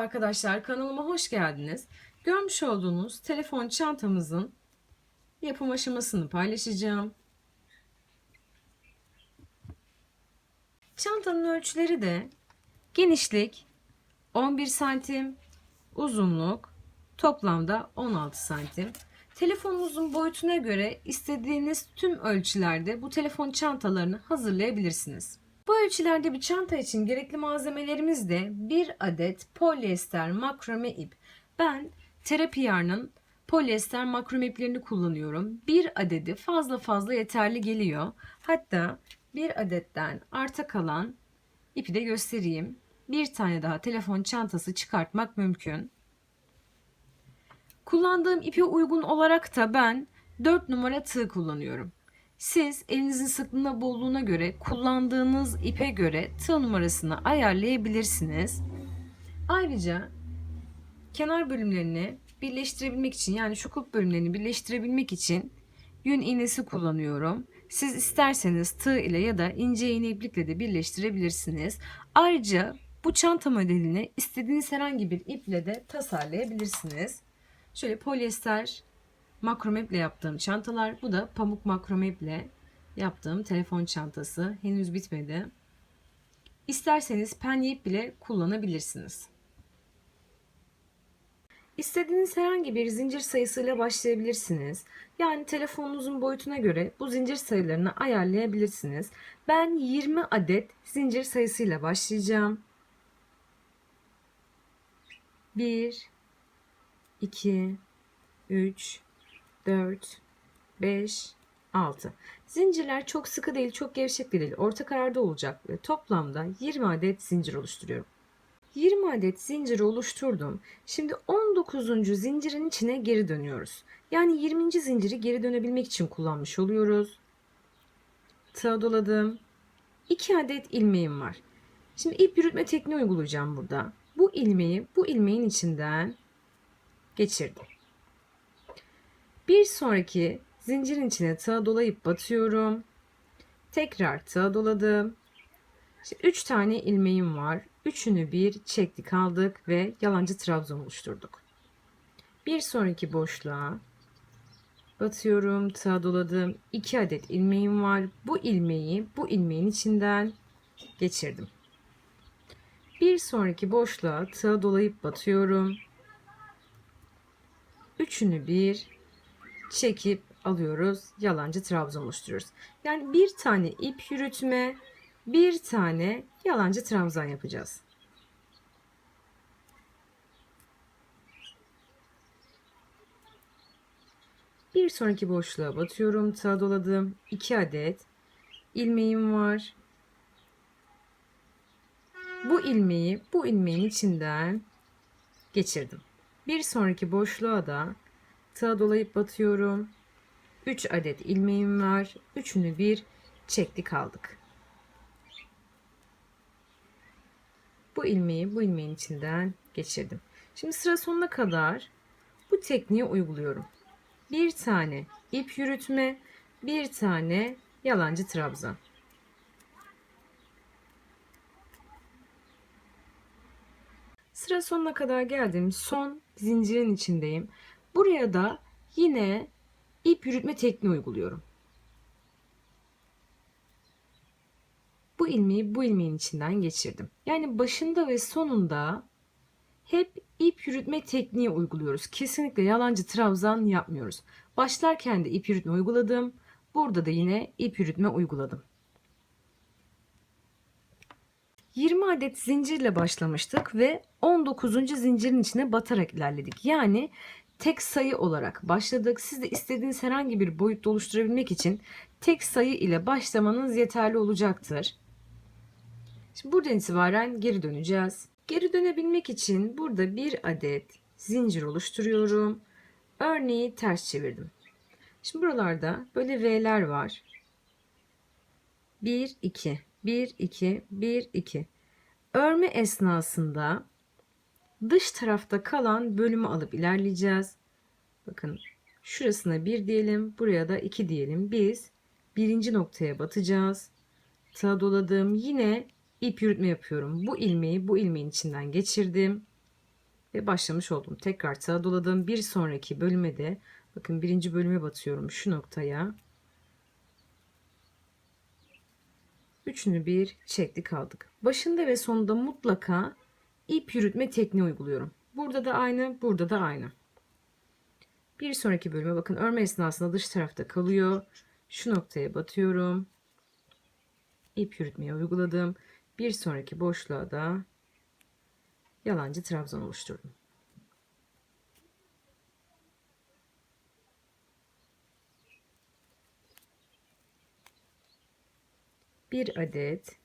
arkadaşlar, kanalıma hoş geldiniz. Görmüş olduğunuz telefon çantamızın yapım aşamasını paylaşacağım. Çantanın ölçüleri de genişlik 11 santim, uzunluk toplamda 16 santim. Telefonunuzun boyutuna göre istediğiniz tüm ölçülerde bu telefon çantalarını hazırlayabilirsiniz. Bu ölçülerde bir çanta için gerekli malzemelerimiz de bir adet polyester makrome ip. Ben terapi yarnın polyester makrome iplerini kullanıyorum. Bir adedi fazla fazla yeterli geliyor. Hatta bir adetten arta kalan ipi de göstereyim. Bir tane daha telefon çantası çıkartmak mümkün. Kullandığım ipe uygun olarak da ben 4 numara tığ kullanıyorum. Siz elinizin sıklığına bolluğuna göre kullandığınız ipe göre tığ numarasını ayarlayabilirsiniz. Ayrıca kenar bölümlerini birleştirebilmek için yani şu kulp bölümlerini birleştirebilmek için yün iğnesi kullanıyorum. Siz isterseniz tığ ile ya da ince iğne iplikle de birleştirebilirsiniz. Ayrıca bu çanta modelini istediğiniz herhangi bir iple de tasarlayabilirsiniz. Şöyle polyester makrome iple yaptığım çantalar. Bu da pamuk makrome iple yaptığım telefon çantası. Henüz bitmedi. İsterseniz penye ip bile kullanabilirsiniz. İstediğiniz herhangi bir zincir sayısıyla başlayabilirsiniz. Yani telefonunuzun boyutuna göre bu zincir sayılarını ayarlayabilirsiniz. Ben 20 adet zincir sayısıyla başlayacağım. 1 2 3 4 5 6 Zincirler çok sıkı değil, çok gevşek de değil. Orta kararda olacak ve toplamda 20 adet zincir oluşturuyorum. 20 adet zinciri oluşturdum. Şimdi 19. zincirin içine geri dönüyoruz. Yani 20. zinciri geri dönebilmek için kullanmış oluyoruz. Tığ doladım. 2 adet ilmeğim var. Şimdi ip yürütme tekniği uygulayacağım burada. Bu ilmeği bu ilmeğin içinden geçirdim. Bir sonraki zincirin içine tığ dolayıp batıyorum. Tekrar tığ doladım. Şimdi 3 tane ilmeğim var. Üçünü bir çektik aldık ve yalancı trabzan oluşturduk. Bir sonraki boşluğa batıyorum, tığ doladım. 2 adet ilmeğim var. Bu ilmeği bu ilmeğin içinden geçirdim. Bir sonraki boşluğa tığ dolayıp batıyorum. Üçünü bir çekip alıyoruz. Yalancı trabzan oluşturuyoruz. Yani bir tane ip yürütme, bir tane yalancı trabzan yapacağız. Bir sonraki boşluğa batıyorum. Tığ doladım. 2 adet ilmeğim var. Bu ilmeği bu ilmeğin içinden geçirdim. Bir sonraki boşluğa da tığ dolayıp batıyorum. 3 adet ilmeğim var. Üçünü bir çektik aldık. Bu ilmeği bu ilmeğin içinden geçirdim. Şimdi sıra sonuna kadar bu tekniği uyguluyorum. Bir tane ip yürütme, bir tane yalancı trabzan. Sıra sonuna kadar geldim. Son zincirin içindeyim. Buraya da yine ip yürütme tekniği uyguluyorum. Bu ilmeği bu ilmeğin içinden geçirdim. Yani başında ve sonunda hep ip yürütme tekniği uyguluyoruz. Kesinlikle yalancı trabzan yapmıyoruz. Başlarken de ip yürütme uyguladım. Burada da yine ip yürütme uyguladım. 20 adet zincirle başlamıştık ve 19. zincirin içine batarak ilerledik. Yani tek sayı olarak başladık. Siz de istediğiniz herhangi bir boyutta oluşturabilmek için tek sayı ile başlamanız yeterli olacaktır. Şimdi buradan itibaren geri döneceğiz. Geri dönebilmek için burada bir adet zincir oluşturuyorum. Örneği ters çevirdim. Şimdi buralarda böyle V'ler var. 1 2 1 2 1 2. Örme esnasında dış tarafta kalan bölümü alıp ilerleyeceğiz. Bakın şurasına 1 diyelim, buraya da 2 diyelim. Biz birinci noktaya batacağız. Tığ doladım. Yine ip yürütme yapıyorum. Bu ilmeği bu ilmeğin içinden geçirdim. ve başlamış oldum. Tekrar sağa doladım. Bir sonraki bölüme de bakın birinci bölüme batıyorum şu noktaya. Üçünü bir çektik aldık. Başında ve sonunda mutlaka ip yürütme tekniği uyguluyorum. Burada da aynı, burada da aynı. Bir sonraki bölüme bakın örme esnasında dış tarafta kalıyor. Şu noktaya batıyorum. İp yürütmeyi uyguladım. Bir sonraki boşluğa da yalancı trabzan oluşturdum. Bir adet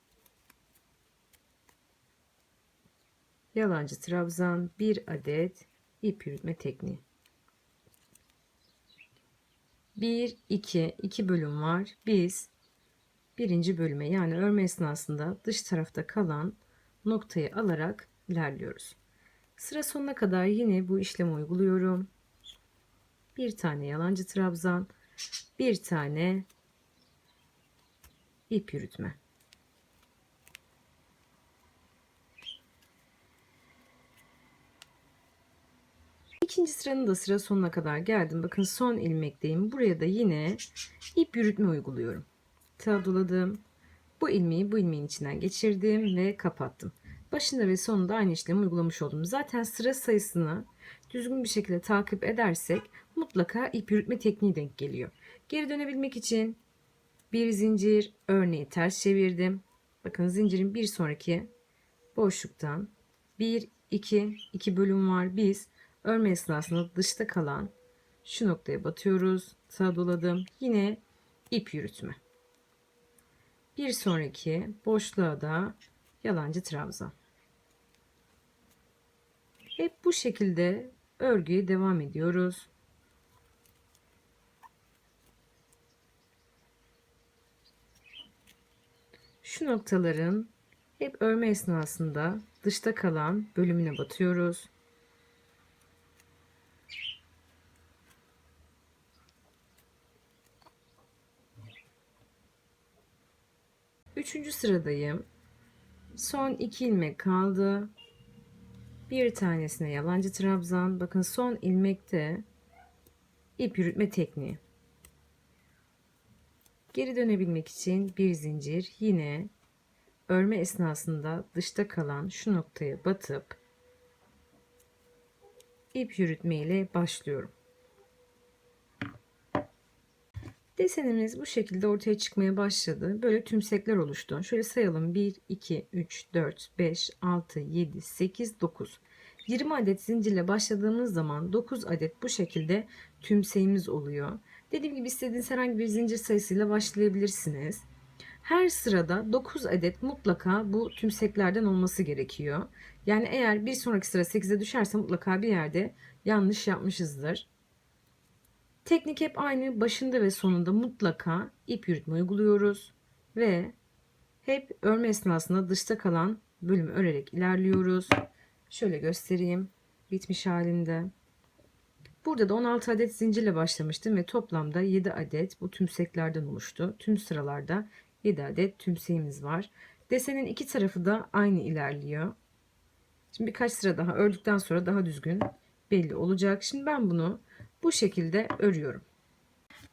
yalancı trabzan, bir adet ip yürütme tekniği. 1, 2, 2 bölüm var. Biz birinci bölüme yani örme esnasında dış tarafta kalan noktayı alarak ilerliyoruz. Sıra sonuna kadar yine bu işlemi uyguluyorum. Bir tane yalancı trabzan, bir tane ip yürütme. İkinci sıranın da sıra sonuna kadar geldim. Bakın son ilmekteyim. Buraya da yine ip yürütme uyguluyorum. Tığ doladım. Bu ilmeği bu ilmeğin içinden geçirdim ve kapattım. Başında ve sonunda aynı işlemi uygulamış oldum. Zaten sıra sayısını düzgün bir şekilde takip edersek mutlaka ip yürütme tekniği denk geliyor. Geri dönebilmek için bir zincir örneği ters çevirdim. Bakın zincirin bir sonraki boşluktan 1 2 2 bölüm var. Biz örme esnasında dışta kalan şu noktaya batıyoruz. Sağa doladım. Yine ip yürütme. Bir sonraki boşluğa da yalancı trabzan. Hep bu şekilde örgüye devam ediyoruz. Şu noktaların hep örme esnasında dışta kalan bölümüne batıyoruz. Üçüncü sıradayım. Son iki ilmek kaldı. Bir tanesine yalancı trabzan. Bakın son ilmekte ip yürütme tekniği. Geri dönebilmek için bir zincir yine örme esnasında dışta kalan şu noktaya batıp ip yürütme ile başlıyorum. Desenimiz bu şekilde ortaya çıkmaya başladı. Böyle tümsekler oluştu. Şöyle sayalım. 1, 2, 3, 4, 5, 6, 7, 8, 9. 20 adet zincirle başladığımız zaman 9 adet bu şekilde tümseğimiz oluyor. Dediğim gibi istediğiniz herhangi bir zincir sayısıyla başlayabilirsiniz. Her sırada 9 adet mutlaka bu tümseklerden olması gerekiyor. Yani eğer bir sonraki sıra 8'e düşerse mutlaka bir yerde yanlış yapmışızdır. Teknik hep aynı. Başında ve sonunda mutlaka ip yürütme uyguluyoruz. Ve hep örme esnasında dışta kalan bölümü örerek ilerliyoruz. Şöyle göstereyim. Bitmiş halinde. Burada da 16 adet zincirle başlamıştım ve toplamda 7 adet bu tümseklerden oluştu. Tüm sıralarda 7 adet tümseğimiz var. Desenin iki tarafı da aynı ilerliyor. Şimdi birkaç sıra daha ördükten sonra daha düzgün belli olacak. Şimdi ben bunu bu şekilde örüyorum.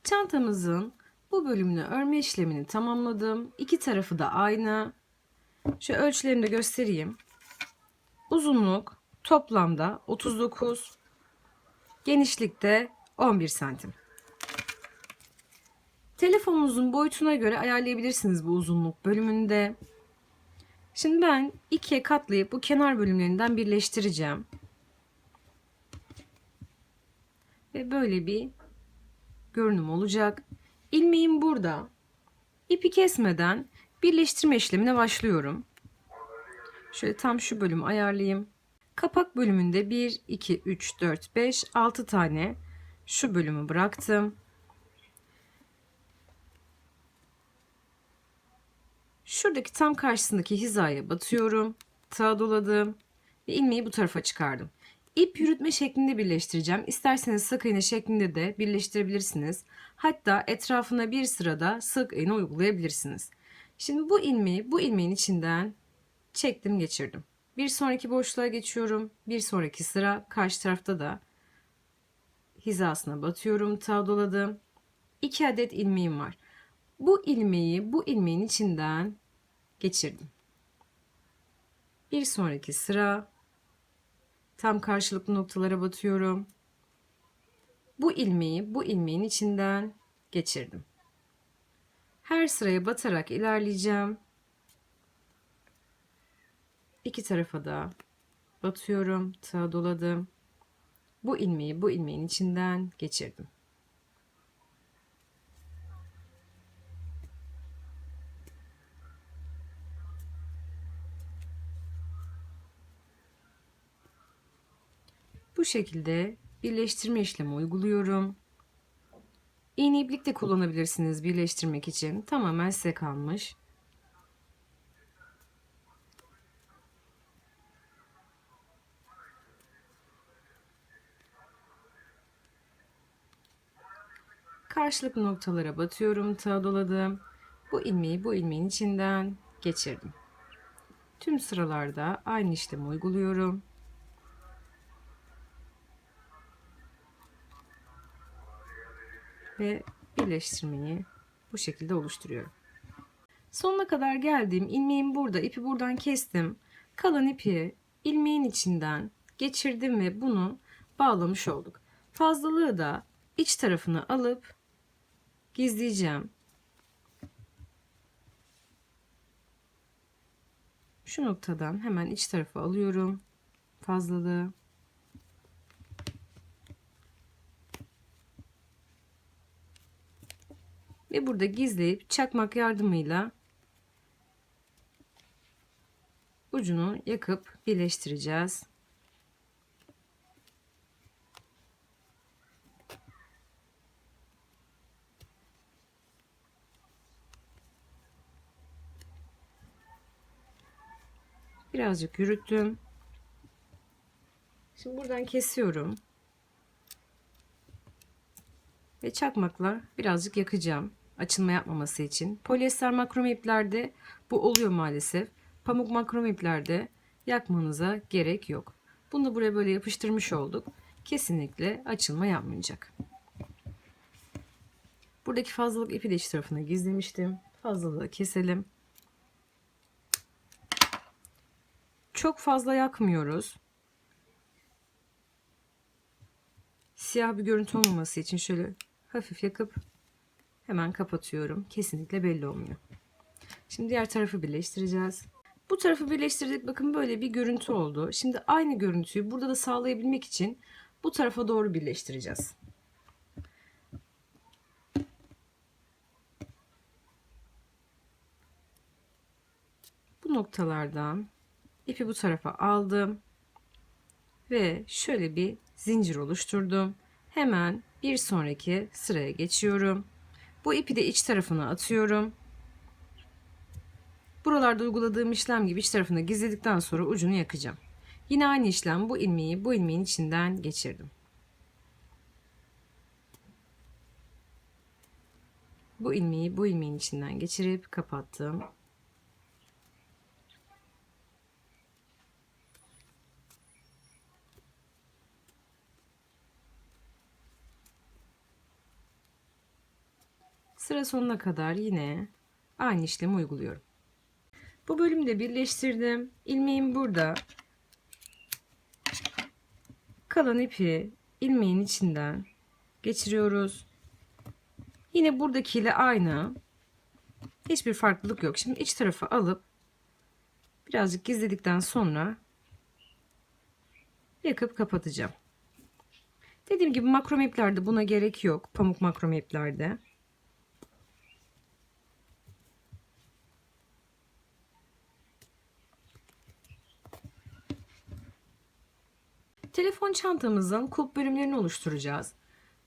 Çantamızın bu bölümünü örme işlemini tamamladım. İki tarafı da aynı. Şu ölçülerimi de göstereyim. Uzunluk toplamda 39, genişlikte 11 santim. Telefonunuzun boyutuna göre ayarlayabilirsiniz bu uzunluk bölümünde. Şimdi ben ikiye katlayıp bu kenar bölümlerinden birleştireceğim. Ve böyle bir görünüm olacak. İlmeğim burada. İpi kesmeden birleştirme işlemine başlıyorum. Şöyle tam şu bölümü ayarlayayım. Kapak bölümünde 1, 2, 3, 4, 5, 6 tane şu bölümü bıraktım. Şuradaki tam karşısındaki hizaya batıyorum. Tığ doladım ve ilmeği bu tarafa çıkardım. İp yürütme şeklinde birleştireceğim. İsterseniz sık iğne şeklinde de birleştirebilirsiniz. Hatta etrafına bir sırada sık iğne uygulayabilirsiniz. Şimdi bu ilmeği bu ilmeğin içinden çektim geçirdim. Bir sonraki boşluğa geçiyorum. Bir sonraki sıra karşı tarafta da hizasına batıyorum. Tığ doladım. 2 adet ilmeğim var. Bu ilmeği bu ilmeğin içinden geçirdim. Bir sonraki sıra tam karşılıklı noktalara batıyorum. Bu ilmeği bu ilmeğin içinden geçirdim. Her sıraya batarak ilerleyeceğim. İki tarafa da batıyorum, tığ doladım. Bu ilmeği bu ilmeğin içinden geçirdim. Bu şekilde birleştirme işlemi uyguluyorum. İğne iplik de kullanabilirsiniz birleştirmek için. Tamamen size kalmış. Karşılıklı noktalara batıyorum, tığ doladım. Bu ilmeği bu ilmeğin içinden geçirdim. Tüm sıralarda aynı işlemi uyguluyorum. Ve birleştirmeyi bu şekilde oluşturuyorum. Sonuna kadar geldim. ilmeğim burada. ipi buradan kestim. Kalan ipi ilmeğin içinden geçirdim ve bunu bağlamış olduk. Fazlalığı da iç tarafını alıp gizleyeceğim. Şu noktadan hemen iç tarafa alıyorum fazlalığı. Ve burada gizleyip çakmak yardımıyla ucunu yakıp birleştireceğiz. Birazcık yürüttüm. Şimdi buradan kesiyorum. Ve çakmakla birazcık yakacağım. Açılma yapmaması için. Polyester makrome iplerde bu oluyor maalesef. Pamuk makrome iplerde yakmanıza gerek yok. Bunu buraya böyle yapıştırmış olduk. Kesinlikle açılma yapmayacak. Buradaki fazlalık ipi de iç tarafına gizlemiştim. Fazlalığı keselim. Çok fazla yakmıyoruz. Siyah bir görüntü olmaması için şöyle hafif yakıp hemen kapatıyorum. Kesinlikle belli olmuyor. Şimdi diğer tarafı birleştireceğiz. Bu tarafı birleştirdik. Bakın böyle bir görüntü oldu. Şimdi aynı görüntüyü burada da sağlayabilmek için bu tarafa doğru birleştireceğiz. Bu noktalardan ipi bu tarafa aldım ve şöyle bir zincir oluşturdum. Hemen bir sonraki sıraya geçiyorum. Bu ipi de iç tarafına atıyorum. Buralarda uyguladığım işlem gibi iç tarafını gizledikten sonra ucunu yakacağım. Yine aynı işlem bu ilmeği bu ilmeğin içinden geçirdim. Bu ilmeği bu ilmeğin içinden geçirip kapattım. Sıra sonuna kadar yine aynı işlemi uyguluyorum. Bu bölümde birleştirdim. İlmeğim burada. Kalan ipi ilmeğin içinden geçiriyoruz. Yine buradakiyle aynı. Hiçbir farklılık yok. Şimdi iç tarafı alıp birazcık gizledikten sonra yakıp kapatacağım. Dediğim gibi makrom iplerde buna gerek yok. Pamuk makrom iplerde. Telefon çantamızın kulp bölümlerini oluşturacağız.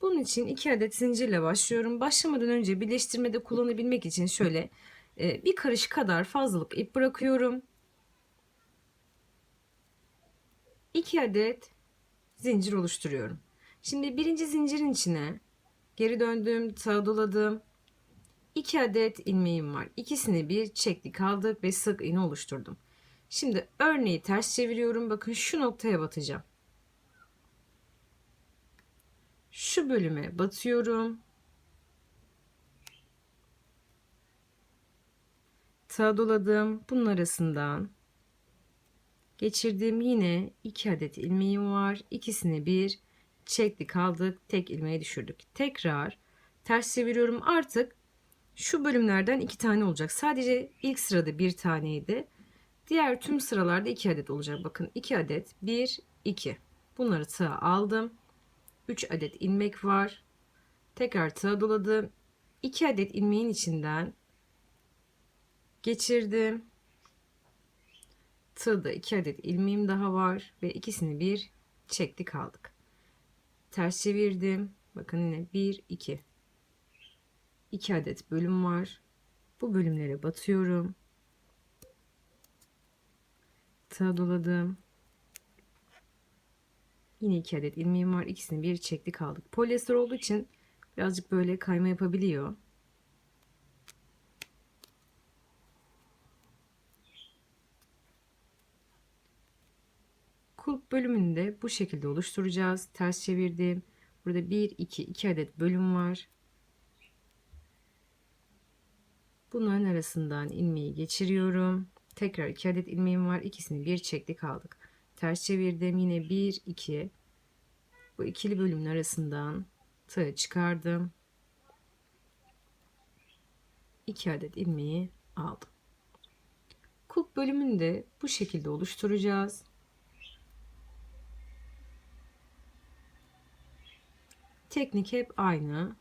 Bunun için iki adet zincirle başlıyorum. Başlamadan önce birleştirmede kullanabilmek için şöyle e, bir karış kadar fazlalık ip bırakıyorum. 2 adet zincir oluşturuyorum. Şimdi birinci zincirin içine geri döndüm, tığ doladım. 2 adet ilmeğim var. İkisini bir çektik aldık ve sık iğne oluşturdum. Şimdi örneği ters çeviriyorum. Bakın şu noktaya batacağım. Şu bölüme batıyorum. Tığ doladım. Bunun arasından geçirdim. Yine iki adet ilmeğim var. İkisini bir çektik aldık. Tek ilmeği düşürdük. Tekrar ters çeviriyorum. Artık şu bölümlerden iki tane olacak. Sadece ilk sırada bir taneydi. Diğer tüm sıralarda iki adet olacak. Bakın iki adet. Bir, iki. Bunları tığa aldım. 3 adet ilmek var. Tekrar tığa doladım. 2 adet ilmeğin içinden geçirdim. Tığda 2 adet ilmeğim daha var ve ikisini bir çektik aldık. Ters çevirdim. Bakın yine 1 2 2 adet bölüm var. Bu bölümlere batıyorum. Tığ doladım. Yine iki adet ilmeğim var. İkisini bir çektik aldık. Polyester olduğu için birazcık böyle kayma yapabiliyor. Kulp bölümünü de bu şekilde oluşturacağız. Ters çevirdim. Burada 1, 2, 2 adet bölüm var. Bunların arasından ilmeği geçiriyorum. Tekrar 2 adet ilmeğim var. İkisini bir çektik aldık. Ters çevirdim. Yine 1, 2. Bu ikili bölümün arasından tığı çıkardım. 2 adet ilmeği aldım. Kulp bölümünü de bu şekilde oluşturacağız. Teknik hep aynı.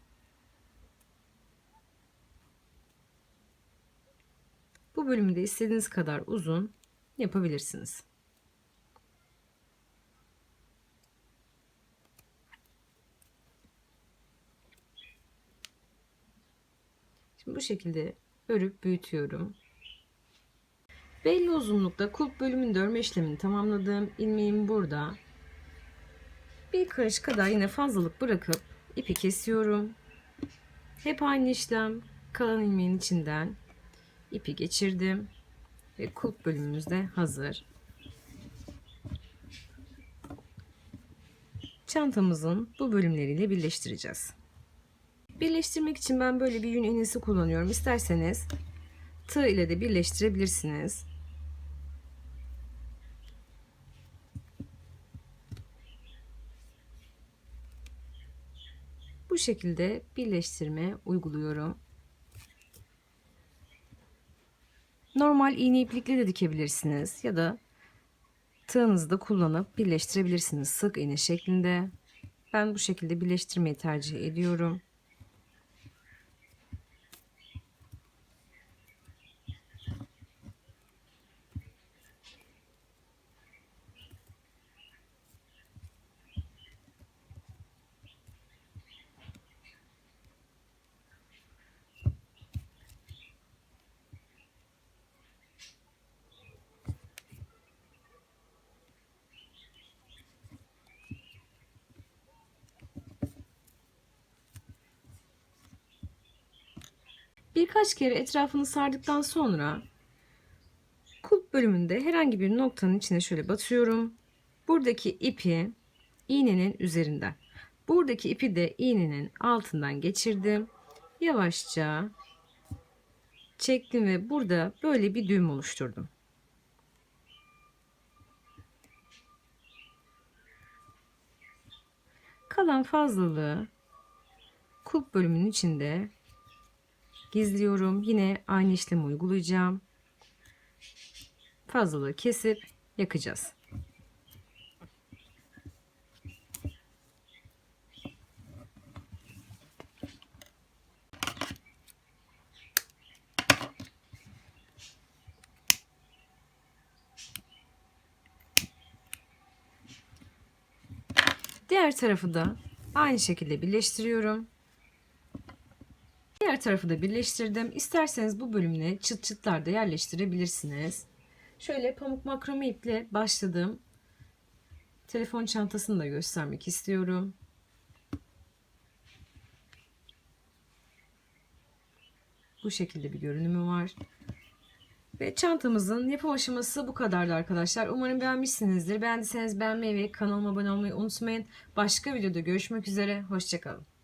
Bu bölümü de istediğiniz kadar uzun yapabilirsiniz. Şimdi bu şekilde örüp büyütüyorum. Belli uzunlukta kulp bölümünde örme işlemini tamamladım. İlmeğim burada. Bir karış kadar yine fazlalık bırakıp ipi kesiyorum. Hep aynı işlem. Kalan ilmeğin içinden ipi geçirdim. Ve kulp bölümümüz de hazır. Çantamızın bu bölümleriyle birleştireceğiz. Birleştirmek için ben böyle bir yün iğnesi kullanıyorum. İsterseniz tığ ile de birleştirebilirsiniz. Bu şekilde birleştirme uyguluyorum. Normal iğne iplikle de dikebilirsiniz ya da tığınızı da kullanıp birleştirebilirsiniz sık iğne şeklinde. Ben bu şekilde birleştirmeyi tercih ediyorum. Birkaç kere etrafını sardıktan sonra kulp bölümünde herhangi bir noktanın içine şöyle batıyorum. Buradaki ipi iğnenin üzerinden. Buradaki ipi de iğnenin altından geçirdim. Yavaşça çektim ve burada böyle bir düğüm oluşturdum. Kalan fazlalığı kulp bölümünün içinde gizliyorum. Yine aynı işlemi uygulayacağım. Fazlalığı kesip yakacağız. Diğer tarafı da aynı şekilde birleştiriyorum. Diğer tarafı da birleştirdim. İsterseniz bu bölümüne çıt çıtlar da yerleştirebilirsiniz. Şöyle pamuk makrome iple başladım. Telefon çantasını da göstermek istiyorum. Bu şekilde bir görünümü var. Ve çantamızın yapım aşaması bu kadardı arkadaşlar. Umarım beğenmişsinizdir. Beğendiyseniz beğenmeyi ve kanalıma abone olmayı unutmayın. Başka videoda görüşmek üzere. Hoşçakalın.